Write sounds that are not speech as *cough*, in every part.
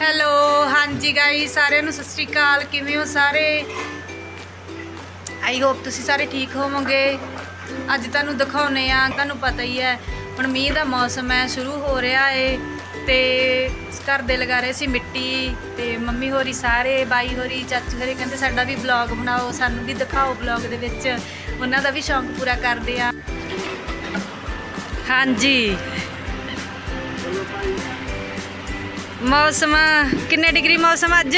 Hello, ਹਾਂਜੀ ਗਾਈ ਸਾਰਿਆਂ ਨੂੰ ਸਤਿ ਸ਼੍ਰੀ ਅਕਾਲ। ਕਿਵੇਂ ਹੋ ਸਾਰੇ? ਆਈ ਹੋਪ ਤੁਸੀਂ ਸਾਰੇ ਠੀਕ ਹੋਵੋਗੇ। ਅੱਜ ਤੁਹਾਨੂੰ ਦਿਖਾਉਨੇ ਆ, ਤੁਹਾਨੂੰ ਪਤਾ ਹੀ ਹੈ, ਹੁਣ ਮੀਂਹ ਦਾ ਮੌਸਮ ਹੈ, ਸ਼ੁਰੂ ਹੋ ਰਿਹਾ ਏ। ਤੇ ਘਰ ਦੇ ਲਗਾ ਰਹੇ ਸੀ ਮਿੱਟੀ, ਤੇ ਮੰਮੀ ਹੋਰੀ ਸਾਰੇ, ਬਾਈ ਹੋਰੀ, ਚਾਚੂ ਹੋਰੀ ਕਹਿੰਦੇ ਸਾਡਾ ਵੀ ਵਲੌਗ ਬਣਾਓ, ਸਾਨੂੰ ਵੀ ਦਿਖਾਓ ਵਲੌਗ ਦੇ ਵਿੱਚ। ਉਹਨਾਂ ਦਾ ਵੀ ਸ਼ੌਂਕ ਪੂਰਾ ਕਰਦੇ ਆ। ਹਾਂਜੀ। ਮੌਸਮ, ਕਿੰਨੇ ਡਿਗਰੀ ਮੌਸਮ ਅੱਜ?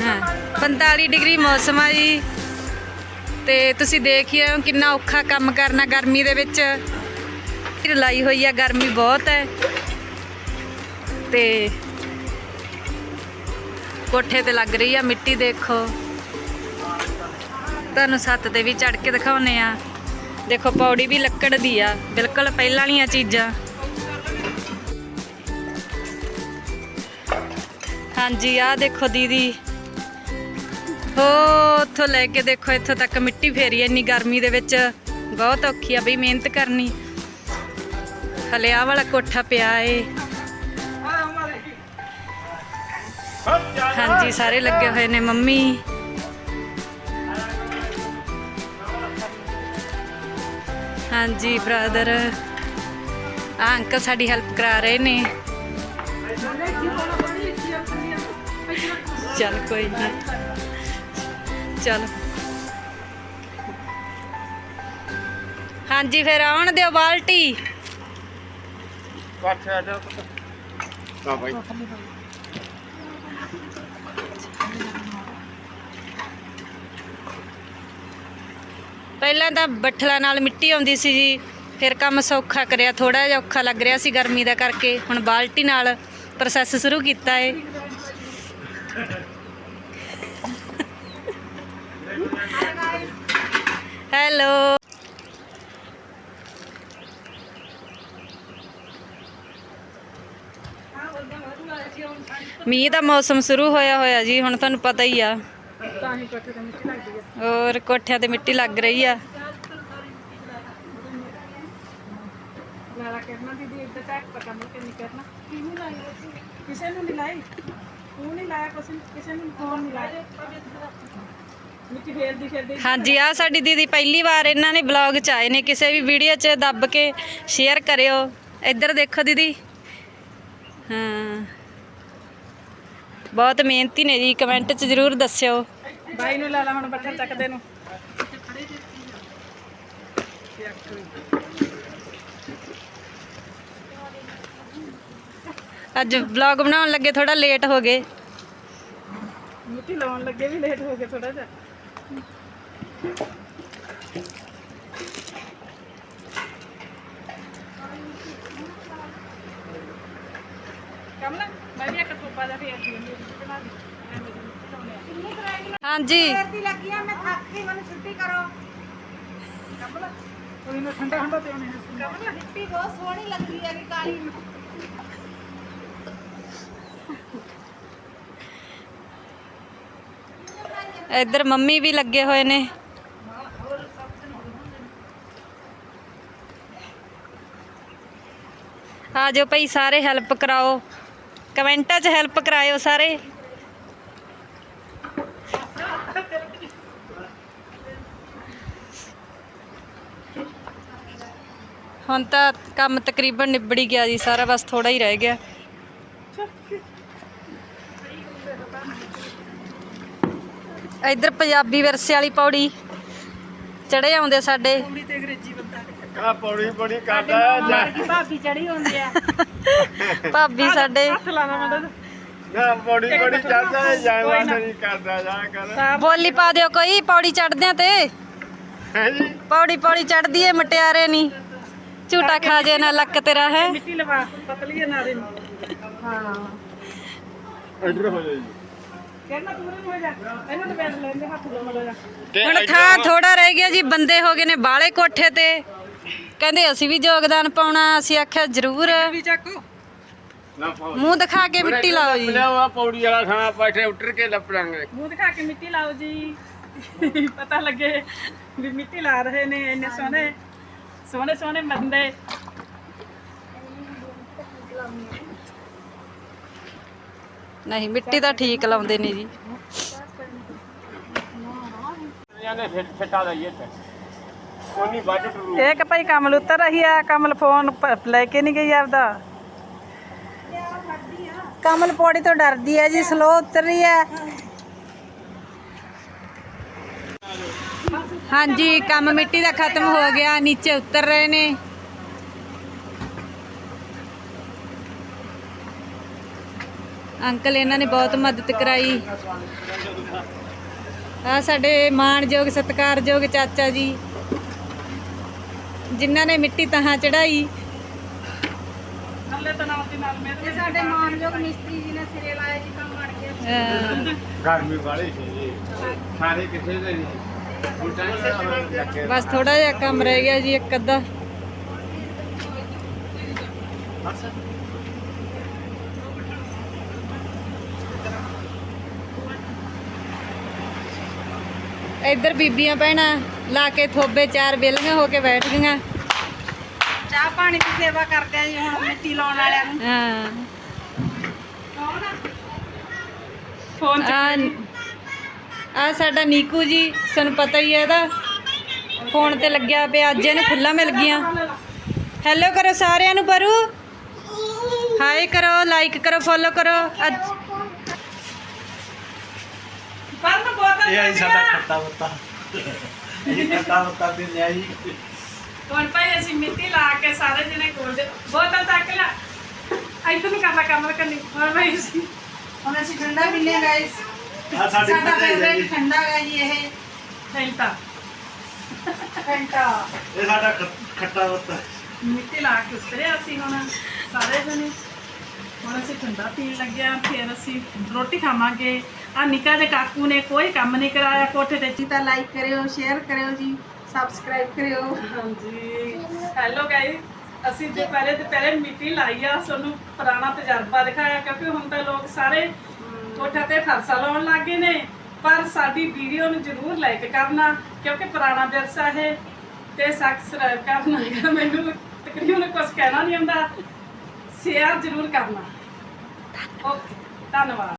ਹਾਂ 45 ਡਿਗਰੀ ਮੌਸਮ ਆ ਜੀ। ਤੇ ਤੁਸੀਂ ਦੇਖ ਹੀ ਰਹੇ ਹੋ ਕਿੰਨਾ ਔਖਾ ਕੰਮ ਕਰਨਾ ਗਰਮੀ ਦੇ ਵਿੱਚ। ਲਾਈ ਹੋਈ ਆ, ਗਰਮੀ ਬਹੁਤ ਹੈ। ਤੇ ਕੋਠੇ ਤੇ ਲੱਗ ਰਹੀ ਆ, ਮਿੱਟੀ ਦੇਖੋ। ਤੁਹਾਨੂੰ ਸੱਤ ਤੇ ਵੀ ਚੜ ਕੇ ਦਿਖਾਉਨੇ ਆ। ਦੇਖੋ, ਪੌੜੀ ਵੀ ਲੱਕੜ ਦੀ ਆ, ਬਿਲਕੁਲ ਪਹਿਲਾਂ ਵਾਲੀਆਂ ਚੀਜ਼ਾਂ। ਹਾਂਜੀ, ਆਹ ਦੇਖੋ ਦੀਦੀ। ਹੋ, ਉੱਥੋਂ ਲੈ ਕੇ ਦੇਖੋ, ਇੱਥੋਂ ਤੱਕ ਮਿੱਟੀ ਫੇਰੀ ਇੰਨੀ ਗਰਮੀ ਦੇ ਵਿੱਚ। ਬਹੁਤ ਔਖੀ ਆ ਬਈ, ਮਿਹਨਤ ਕਰਨੀ। ਹਲੇ ਆਹ ਵਾਲਾ ਕੋਠਾ ਪਿਆ ਏ। ਹਾਂਜੀ, ਸਾਰੇ ਲੱਗੇ ਹੋਏ ਨੇ ਮੰਮੀ। ਹਾਂਜੀ, ਬ੍ਰਦਰ। ਆ ਅੰਕਲ ਸਾਡੀ ਹੈਲਪ ਕਰਾ ਰਹੇ ਨੇ। ਚੱਲ ਕੋਈ ਨਾ ਚੱਲ ਹਾਂਜੀ ਫਿਰ ਆਉਣ ਦਿਓ ਬਾਲਟੀ ਕੱਠ ਆ ਜਾ ਹਾਂ ਭਾਈ ਪਹਿਲਾਂ ਤਾਂ ਬੱਠਲਾਂ ਨਾਲ ਮਿੱਟੀ ਆਉਂਦੀ ਸੀ ਜੀ ਫਿਰ ਕੰਮ ਸੌਖਾ ਕਰਿਆ ਥੋੜਾ ਜਿਹਾ ਔਖਾ ਲੱਗ ਰਿਹਾ ਸੀ ਗਰਮੀ ਦਾ ਕਰਕੇ ਹੁਣ ਬਾਲਟੀ ਨਾਲ ਪ੍ਰੋਸੈਸ ਸ਼ੁਰੂ ਕੀਤਾ ਏ ਹੈਲੋ ਮੀਂਹ ਦਾ ਮੌਸਮ ਸ਼ੁਰੂ ਹੋਇਆ ਹੋਇਆ ਜੀ ਹੁਣ ਤੁਹਾਨੂੰ ਪਤਾ ਹੀ ਆ। ਹੋਰ ਕੋਠਿਆਂ ਤੇ ਮਿੱਟੀ ਲੱਗ ਰਹੀ ਆ। ਲਾਲਾ ਕਰਨਾ ਦੀਦੀ ਇੱਧਰ ਚੈੱਕ ਪਤਾ ਨਹੀਂ ਕਿੰਨੀ ਕਰਨਾ। ਕਿਹਨੂੰ ਲਾਈ ਕਿਸੇ ਨੂੰ ਨਹੀਂ ਲਾਈ? ਤੂੰ ਨਹੀਂ ਲਾਇਆ ਕਿਸੇ ਨੂੰ ਕਿਸੇ ਨੂੰ ਫੋਨ ਨਹੀਂ ਲਾਇਆ। ਮਿੱਟੀ ਫੇਰਦੀ ਫੇਰਦੀ ਹਾਂਜੀ ਆ ਸਾਡੀ ਦੀਦੀ ਪਹਿਲੀ ਵਾਰ ਇਹਨਾਂ ਨੇ ਬਲੌਗ ਚ ਆਏ ਨੇ। ਕਿਸੇ ਵੀ ਵੀਡੀਓ 'ਚ ਦੱਬ ਕੇ ਸ਼ੇਅਰ ਕਰਿਓ। ਇੱਧਰ ਦੇਖੋ ਦੀਦੀ। ਹਾਂ। ਬਹੁਤ ਮਿਹਨਤੀ ਨੇ ਜੀ। ਕਮੈਂਟ 'ਚ ਜ਼ਰੂਰ ਦੱਸਿਓ। ਬਾਈ ਨੂੰ ਲਾਲਾ ਹੁਣ ਬੱਠਾ ਚੱਕਦੇ ਨੂੰ। ਅੱਜ ਵਲੌਗ ਬਣਾਉਣ ਲੱਗੇ ਥੋੜਾ ਲੇਟ ਹੋ ਗਏ। ਮਿੱਟੀ ਲਾਉਣ ਲੱਗੇ ਵੀ ਲੇਟ ਹੋ ਗਏ ਥੋੜਾ ਜਿਹਾ। ਕਮਲਾ ਮੈਂ ਵੀ ਇੱਕ ਥੋਪਾ ਜਿਹਾ ਫੇਰ ਦਿੰਦੀ ਬਣਾ ਦੀ। ਐਵੇਂ ਦੀ ਮਿੱਟੀ ਲਾਉਣੇ ਆ। ਕਿੰਨੀ ਕਰਾਏਗੀ ਹਾਂਜੀ। ਦੀ ਲੱਗੀ ਆ ਮੈਂ ਥੱਕ ਗਈ ਮੈਨੂੰ ਛੁੱਟੀ ਕਰੋ। ਕਮਲਾ ਕੋਈ ਨਾ ਠੰਡਾ ਠੰਡਾ ਤੇ ਆਉਣੇ ਕਮਲਾ ਮਿੱਟੀ ਬਹੁਤ ਸੋਹਣੀ ਲੱਗਦੀ ਹੈ ਕਿ ਕਾਲੀ ਇੱਧਰ ਮੰਮੀ ਵੀ ਲੱਗੇ ਹੋਏ ਨੇ। ਆ ਜਾਓ ਭਾਈ, ਸਾਰੇ ਹੈਲਪ ਕਰਾਓ। ਕਮੈਂਟਾਂ 'ਚ ਹੈਲਪ ਕਰਾਇਓ ਸਾਰੇ। ਹੁਣ ਤਾਂ ਕੰਮ ਤਕਰੀਬਨ ਨਿਬੜ ਹੀ ਗਿਆ ਜੀ, ਸਾਰਾ ਬਸ ਥੋੜਾ ਹੀ ਰਹਿ ਗਿਆ। ਇੱਧਰ ਪੰਜਾਬੀ ਵਿਰਸੇ ਵਾਲੀ ਪੌੜੀ ਚੜੇ ਆਉਂਦੇ ਸਾਡੇ। ਕੁੜੀ ਤੇ ਅੰਗਰੇਜ਼ੀ ਬੰਦਾ ਕਾ ਪੌੜੀ ਪੌੜੀ ਕਰਦਾ ਹੈ ਜਾ ਭਾਬੀ ਚੜੀ ਹੁੰਦੀ ਆ। *laughs* ਭਾਬੀ ਸਾਡੇ ਹੱਥ ਲਾਣਾ ਮੈਂ ਨਾ ਪੌੜੀ ਪੌੜੀ ਚੜਦਾ ਹੈ ਜਾਵਾ ਨਹੀਂ ਕਰਦਾ ਜਾ ਕਰ। ਤਾਂ ਬੋਲੀ ਪਾ ਦਿਓ ਕੋਈ ਪੌੜੀ ਚੜਦਿਆਂ ਤੇ। ਹੈ ਜੀ। ਪੌੜੀ ਪੌੜੀ ਚੜਦੀ ਏ ਮਟਿਆਰੇ ਨਹੀਂ ਝੂਟਾ ਖਾ ਜੇ ਨਾ ਲੱਕ ਤੇਰਾ ਹੈ। ਮਿੱਟੀ ਲਵਾ ਪਤਲੀ ਨੂੰ ਹਾਂ। ਇੱਧਰ ਹੋ ਜਾਈ ਹੁਣ ਥਾਂ ਥੋੜਾ ਰਹਿ ਗਿਆ ਜੀ ਬੰਦੇ ਹੋ ਗਏ ਨੇ ਬਾਲੇ ਕੋਠੇ ਤੇ। ਕਹਿੰਦੇ ਅਸੀਂ ਵੀ ਯੋਗਦਾਨ ਪਾਉਣਾ ਅਸੀਂ ਆਖਿਆ ਜ਼ਰੂਰ। ਮੂੰਹ ਦਿਖਾ ਕੇ ਮਿੱਟੀ ਲਾਓ ਜੀ। ਲਿਆਓ ਆ ਪੌੜੀ ਵਾਲਾ ਥਾਂ ਬੈਠੇ ਉੱਤਰ ਕੇ ਲੱਪੜਾਂਗੇ ਮੂੰਹ ਦਿਖਾ ਕੇ ਮਿੱਟੀ ਲਾਓ ਜੀ। ਪਤਾ ਲੱਗੇ ਵੀ ਮਿੱਟੀ ਲਾ ਰਹੇ ਨੇ ਇੰਨੇ ਸੋਹਣੇ ਸੋਹਣੇ ਸੋਹਣੇ ਬੰਦੇ। ਨਹੀਂ ਮਿੱਟੀ ਤਾਂ ਠੀਕ ਲਾਉਂਦੇ ਨੇ ਜੀ। ਇਹਨੇ ਫਿਰ ਛਟਾ ਦਈਏ ਤੇ ਕੋਨੀ ਵੱਢ ਟਰੂ ਇਹ ਕਿ ਭਾਈ ਕਮਲ ਉਤਰ ਰਹੀ ਆ ਕਮਲ ਫੋਨ ਪ- ਲੈ ਕੇ ਨਹੀਂ ਗਈ ਆਪਦਾ? ਕਮਲ ਪੌੜੀ ਤੋਂ ਡਰਦੀ ਹੈ ਜੀ ਸਲੋ ਉਤਰ ਰਹੀ ਹੈ ਹਾਂਜੀ ਕੰਮ ਮਿੱਟੀ ਦਾ ਖਤਮ ਹੋ ਗਿਆ ਨੀਚੇ ਉਤਰ ਰਹੇ ਨੇ। ਅੰਕਲ ਇਹਨਾਂ ਨੇ ਬਹੁਤ ਮਦਦ ਕਰਾਈ। ਆ ਸਾਡੇ ਮਾਣਯੋਗ ਸਤਿਕਾਰਯੋਗ ਚਾਚਾ ਜੀ ਜਿਨ੍ਹਾਂ ਨੇ ਮਿੱਟੀ ਤਹਾਂ ਚੜਾਈ ਥੱਲੇ ਤਾਂ ਨਾਲ ਦੀ ਨਾਲ ਮੇਰੇ ਸਾਡੇ ਮਾਣਯੋਗ ਮਿਸਤਰੀ ਜੀ ਨੇ ਸਿਰੇ ਲਾਇਆ ਜੀ ਕੰਮ ਬਣ ਗਿਆ ਗਰਮੀ ਵਾਲੀ ਸੀ ਜੀ। ਸਾਰੇ ਕਿਸੇ ਦੇ ਨੇ। ਬਸ ਥੋੜਾ ਜਿਹਾ ਕੰਮ ਰਹਿ ਗਿਆ ਜੀ ਇੱਕ ਅੱਧਾ। ਇੱਧਰ ਬੀਬੀਆਂ ਭੈਣਾਂ ਲਾ ਕੇ ਥੋਬੇ ਚਾਰ ਬੇਲੀਆਂ ਹੋ ਕੇ ਬੈਠ ਗਈਆਂ। ਚਾਹ ਪਾਣੀ ਦੀ ਸੇਵਾ ਕਰਦੇ ਆ ਜੀ ਹੁਣ ਮਿੱਟੀ ਲਾਉਣ ਵਾਲਿਆਂ ਨੂੰ। ਹਾਂ। ਫੋਨ ਆ ਆ ਸਾਡਾ ਨੀਕੂ ਜੀ ਸਾਨੂੰ ਪਤਾ ਹੀ ਹੈ ਇਹਦਾ। ਫੋਨ ਤੇ ਲੱਗਿਆ ਪਿਆ ਅੱਜ ਇਹਨੂੰ ਖੁੱਲਾ ਮਿਲ ਗਿਆ ਹੈਲੋ ਕਰੋ ਸਾਰਿਆਂ ਨੂੰ ਪਰੂ। ਹਾਈ ਕਰੋ ਲਾਈਕ ਕਰੋ ਫੋਲੋ ਕਰੋ। ਅੱਜ ਪਰ ਨੂੰ ਬੋਤਲ ਇਹ ਆਈ ਦੇ ਸਾਡਾ ਦਿਆ। ਖੱਟਾ ਬੱਤਾ ਇਹ ਖੱਟਾ ਬੱਤਾ ਤੇ ਲਿਆਈ ਹੁਣ ਭਾਈ ਅਸੀਂ ਮਿੱਟੀ ਲਾ ਕੇ ਸਾਰੇ ਜਣੇ ਕੋਲ ਦੇ ਬੋਤਲ ਚੱਕ ਲੈ। ਇੱਥੇ ਨੂੰ ਕਰਨਾ ਕਮਲ ਕਰਨੀ। ਹੋਰ ਭਾਈ ਅਸੀਂ ਹੁਣ ਅਸੀਂ ਠੰਡਾ ਪੀਨੇ ਗਾਇਸ ਆ ਸਾਡੀ ਸਾਡਾ ਭਰਜਾਈ ਦਾ ਫੇਵਰੇਟ ਜੀ। ਠੰਡਾ ਹੈ ਜੀ ਇਹ। ਫੈਂਟਾ। ਫੈਂਟਾ। ਇਹ ਸਾਡਾ ਖੱਟਾ ਬੱਤਾ ਮਿੱਟੀ ਲਾ ਕੇ ਉਤਰੇ ਅਸੀਂ ਹੁਣ ਸਾਰੇ ਜਣੇ। ਹੁਣ ਅਸੀਂ ਠੰਡਾ ਪੀਣ ਲੱਗਿਆ ਫਿਰ ਅਸੀਂ ਰੋਟੀ ਖਾਵਾਂਗੇ। ਆ ਨਿੱਕਾ ਦੇ ਕਾਕੂ ਨੇ ਕੋਈ ਕੰਮ ਨਹੀਂ ਕਰਾਇਆ, ਕੋਠੇ ਤੇ ਤਾਂ ਲਾਈਕ ਕਰਿਓ ਸ਼ੇਅਰ ਕਰਿਓ ਜੀ ਸਬਸਕ੍ਰਾਈਬ ਕਰਿਓ। ਹਾਂਜੀ। ਹੈਲੋ ਗਾਇਸ ਅਸੀਂ ਜੇ ਪਹਿਲੇ ਤੇ ਪਹਿਲੇ ਮਿੱਟੀ ਲਾਈ ਆ, ਸਾਨੂੰ ਪੁਰਾਣਾ ਤਜਰਬਾ ਦਿਖਾਇਆ, ਕਿਉਂਕਿ ਹੁਣ ਤਾਂ ਲੋਕ ਸਾਰੇ ਕੋਠਾ ਤੇ ਫਰਸਾ ਲਾਉਣ ਲੱਗ ਗਏ ਨੇ। ਪਰ ਸਾਡੀ ਵੀਡੀਓ ਨੂੰ ਜ਼ਰੂਰ ਲਾਈਕ ਕਰਨਾ, ਕਿਉਂਕਿ ਪੁਰਾਣਾ ਵਿਰਸਾ ਹੈ ਤੇ ਸਬਸਕ੍ਰਾਈਬ ਕਰਨਾ। ਮੈਨੂੰ ਤਕਰੀਬਨ ਕੁਝ ਕਹਿਣਾ ਨਹੀਂ ਆਉਂਦਾ। ਸ਼ੇਅਰ ਜ਼ਰੂਰ ਕਰਨਾ। ਓਕੇ ਧੰਨਵਾਦ